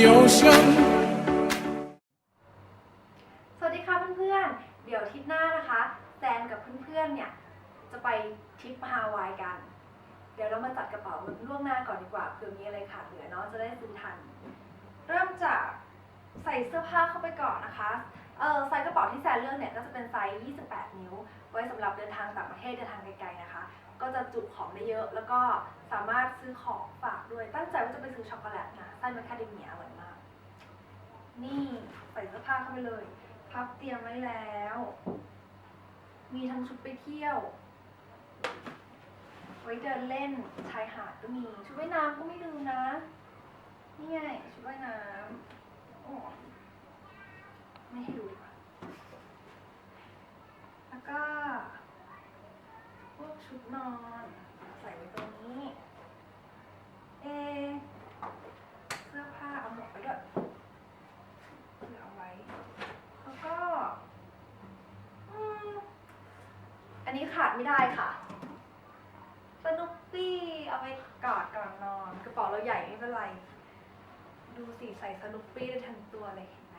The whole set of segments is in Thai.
the ocean. สวัสดีค่ะเพื่อนๆ เดี๋ยวทริปหน้านะคะแซนกับเพื่อนๆ เนี่ยจะไปทริปฮาวายกัน เดี๋ยวเรามาจัดกระเป๋าล่วงหน้าก่อนดีกว่าเผื่อมีอะไรขาดเหลือเนาะจะได้ซื้อทัน เริ่มจากใส่เสื้อผ้าเข้าไปก่อนนะคะเออไซส์กระเป๋าที่แซนเลือกเนี่ยก็จะเป็นไซส์ 28 นิ้ว ไว้สำหรับเดินทางต่างประเทศเดินทางไกลๆนะคะ ก็จะจุของได้เยอะ แล้วก็สามารถซื้อของฝากด้วย ตั้งใจว่าจะไปซื้อช็อกโกแลตนะไส้มาคาเดเมียอร่อยมาก นี่ใส่เสื้อผ้าเข้าไปเลย พับเตรียมไว้แล้ว มีทั้งชุดไปเที่ยว ไว้เดินเล่นชายหาดก็มี ชุดว่ายน้ำก็ไม่ลืมนะนี่ไงชุดว่ายน้ำโอ้ไม่ให้ดูดีกว่าแล้วก็ วกชุดนอนใส่ไว้ตรงนี้ เอ เสื้อผ้าเอาหมวกไปด้วยเผื่อเอาไว้ แล้วก็ อันนี้ขาดไม่ได้ค่ะสนุปปี้เอาไปกอดก่อนนอน กระเป๋าเราใหญ่ไม่เป็นไร ดูสิใส่สนุปปี้ได้ทั้งตัวเลยเห็นไหม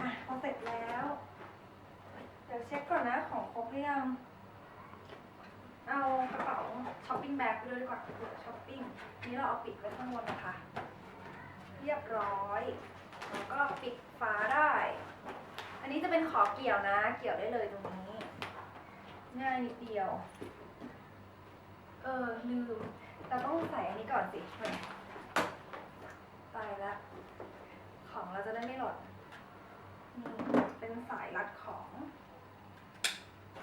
อะพอเสร็จแล้ว เดี๋ยวเช็คก่อนนะของครบหรือยัง เอากระเป๋าช้อปปิ้งแบ็คไปด้วยดีกว่อนเผื่อช้อปปิ้งนี่เราเอาปิดไว้ข้างบนนะคะ เรียบร้อย แล้วก็ปิดฝาได้ อันนี้จะเป็นขอเกี่ยวนะ เกี่ยวได้เลยตรงนี้ ง่ายนิดเดียว เออลืมเราต้องใส่อันนี้ก่อนสิตายละ ของเราจะได้ไม่หล่นนี่เป็นสายรัดของ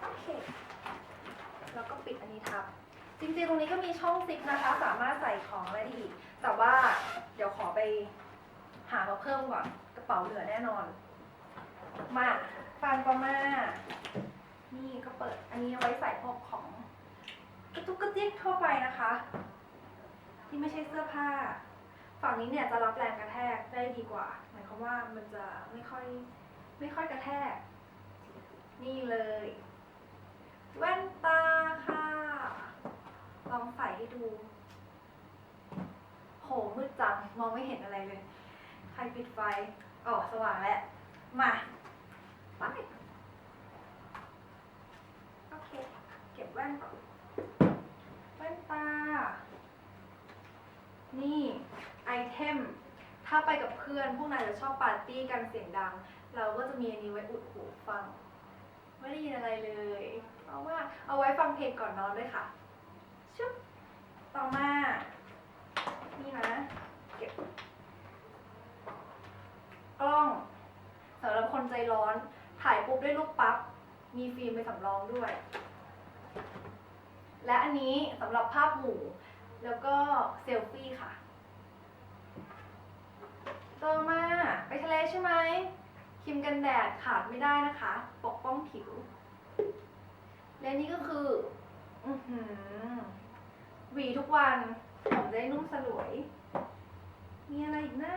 โอเค แล้วก็ปิดอันนี้ทับ จริงๆตรงนี้ก็มีช่องซิปนะคะ สามารถใส่ของอะไรได้อีก แต่ว่าเดี๋ยวขอไปหามาเพิ่มก่อน กระเป๋าเหลือแน่นอน มาฟันปามานี่ก็เปิด อันนี้ไว้ใส่พวกของกระตุกกระติกทั่วไปนะคะ ที่ไม่ใช่เสื้อผ้า ฝั่งนี้เนี่ยจะรับแรงกระแทกได้ดีกว่า หมายความว่ามันจะไม่ค่อยไม่ค่อยกระแทก นี่เลย แว่นตาค่ะ ลองใส่ให้ดู โหมืดจัง มองไม่เห็นอะไรเลย ใครปิดไฟอ๋อสว่างแล้ว มาไปโอเค เก็บแว่นก่อนแว่นตา นี่ไอเทม ถ้าไปกับเพื่อน พวกนายจะชอบปาร์ตี้กันเสียงดัง เราก็จะมีอันนี้ไว้อุดหูฟัง ไม่ได้ยินอะไรเลย เพราะว่าเอาไว้ฟังเพลงก่อนนอนด้วยค่ะชุบต่อมา นี่นะ เก็บ กล้องสำหรับคนใจร้อน ถ่ายปุ๊บได้รูปปั๊บ มีฟิล์มไปสำรองด้วย และอันนี้สำหรับภาพหมู่ แล้วก็เซลฟี่ค่ะ ต่อมาไปทะเลใช่ไหมครีมกันแดดขาดไม่ได้นะคะ ปกป้องผิว และนี่ก็คือ อือหือหวีทุกวันผมจะได้นุ่มสลวย มีอะไรอีกนะ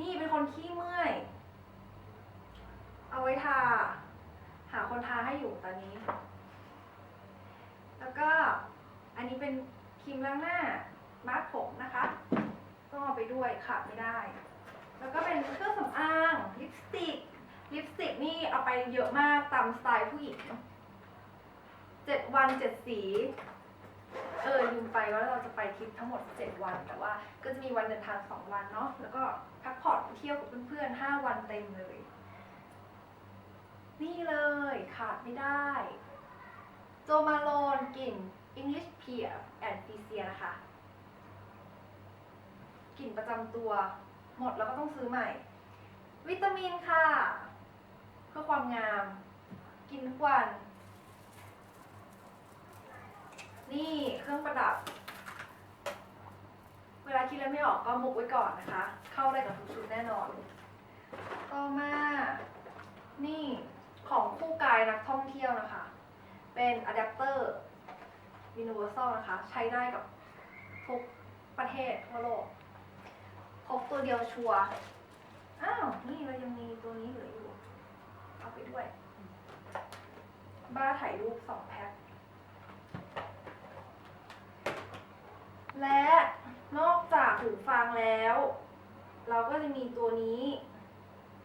นี่เป็นคนขี้เมื่อย เอาไว้ทา หาคนทาให้อยู่ตอนนี้ แล้วก็อันนี้เป็นครีมล้างหน้ามาสก์ผมนะคะ ต้องเอาไปด้วยขาดไม่ได้ แล้วก็เป็นเครื่องสำอาง ลิปสติก ลิปสติกนี่เอาไปเยอะมากตามสไตล์ผู้หญิง เจ็ดวันเจ็ดสีเออลืมไปว่าเราจะไปทริปทั้งหมดเจ็ดวัน แต่ว่าก็จะมีวันเดินทางสองวันเนาะแล้วก็พักผ่อนเที่ยวกับเพื่อนๆห้าวันเต็มเลย นี่เลยขาดไม่ได้ โจมาโลนกลิ่น English Pear and f i c i a นะคะกลิ่นประจำตัวหมดแล้วก็ต้องซื้อใหม่ วิตามินค่ะ เพื่อความงาม กินทุกวัน นี่เค รื่องประดับ เวลาคิดแล้วไม่ออกก็มุกไว้ก่อนนะคะ เข้าได้กับทุกชุดแน่นอน ต่อมา นี่ของคู่กายนักท่องเที่ยวนะคะ เป็นอะแดปเตอร์ universal นะคะ ใช้ได้กับทุกประเทศทั่วโลกพกตัวเดียวชัวร์อ้าว นี่เรายังมีตัวนี้เหลืออยู่ เอาไปด้วย บ้าถ่ายรูปสองแพ็ค และนอกจาก หูฟังแล้ว เราก็จะมีตัวนี้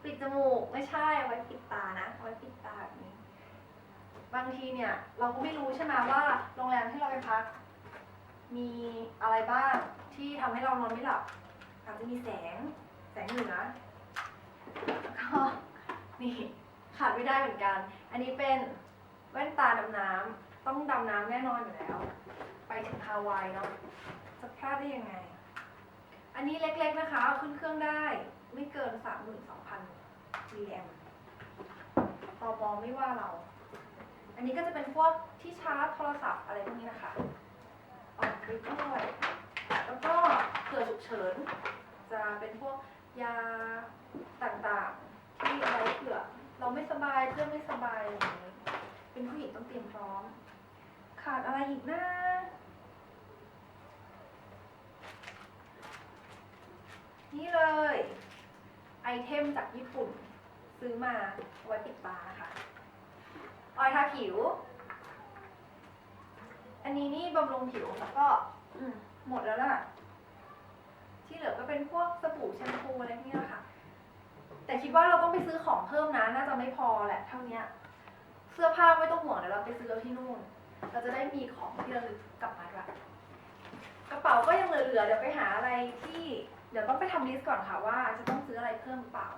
ปิดจมูกไม่ใช่เอาไว้ปิดตานะเอาไว้ปิดตาแบบนี้ บางทีเนี่ย เราก็ไม่รู้ใช่ไหมว่าโรงแรมที่เราไปพัก มีอะไรบ้างที่ทำให้เรานอนไม่หลับอาจจะมีแสงแสงเหนือแล้วก็นี่ขาดไม่ได้เหมือนกัน อันนี้เป็นแว่นตาดำน้ำต้องดำน้ำแน่นอนอยู่แล้ว ไปถึงฮาวายเนาะจะพลาดได้ยังไง อันนี้เล็กๆนะคะเอาขึ้นเครื่องได้ ไม่เกิน 32,000มิลลิแอมตอมอไม่ว่าเรา อันนี้ก็จะเป็นพวกที่ชาร์จโทรศัพท์อะไรพวกนี้นะคะออกไปด้วยแล้วก็เผื่อฉุกเฉิน จะเป็นพวกยาต่างๆ ที่อาไว้เผื่อเราไม่สบายเพื่อนไม่สบายอะไรอย่างนี้ เป็นผู้หญิงต้องเตรียมพร้อม ขาดอะไรอีกนะ นี่เลย ไอเทมจากญี่ปุ่น ซื้อมาไว้ปิดตานะคะออยทาผิว อันนี้นี่บำรุงผิวแล้วก็หมดแล้วล่ะ ที่เหลือก็เป็นพวกสบู่แชมพูอะไรพวกนี้แหละค่ะ แต่คิดว่าเราต้องไปซื้อของเพิ่มนะ น่าจะไม่พอแหละเท่านี้เสื้อผ้าไม่ต้องห่วงเดี๋ยวเราไปซื้อที่นู่น เราจะได้มีของที่เระลึกกลับมาด้วยกระเป๋าก็ยังเหลือๆเดี๋ยวไปหาอะไรที่ เดี๋ยวต้องไปทำลิสต์ก่อนค่ะว่าจะต้องซื้ออะไรเพิ่มหรือเปล่า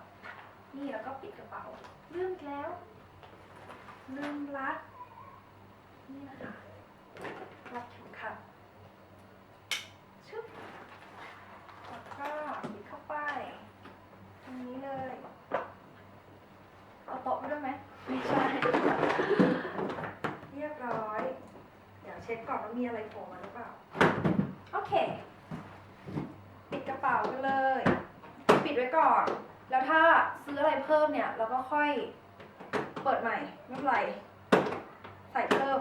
นี่แล้วก็ปิดกระเป๋าเลืมอีกแล้วลืมรัดนี่นะคะรัดเข็มขัดชึบแล้วก็ปิดเข้าไปตรงนี้เลย เอาโต๊ะไปด้วยไหมไม่ใช่ เรียบร้อย เดี๋ยวเช็คก่อนว่ามีอะไรโผล่มาหรือเปล่า โอเค ปิดกระเป๋าไปเลย ปิดไว้ก่อน แล้วถ้าซื้ออะไรเพิ่มเนี่ย เราก็ค่อยเปิดใหม่ไม่เป็นไร ใส่เพิ่ม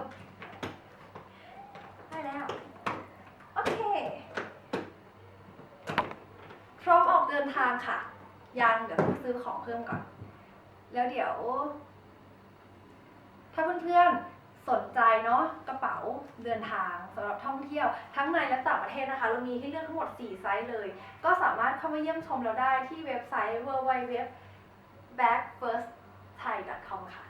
ได้แล้ว โอเค พร้อมออกเดินทางค่ะ ยังเดี๋ยวซื้อของเพิ่มก่อน แล้วเดี๋ยว ถ้าเพื่อนๆ สนใจเนาะกระเป๋าเดินทางสำหรับท่องเที่ยวทั้งในและต่างประเทศนะคะ เรามีให้เลือกทั้งหมด 4 ไซส์เลย ก็สามารถเข้ามาเยี่ยมชมเราได้ที่เว็บไซต์ www backfirstthai.com ค่ะ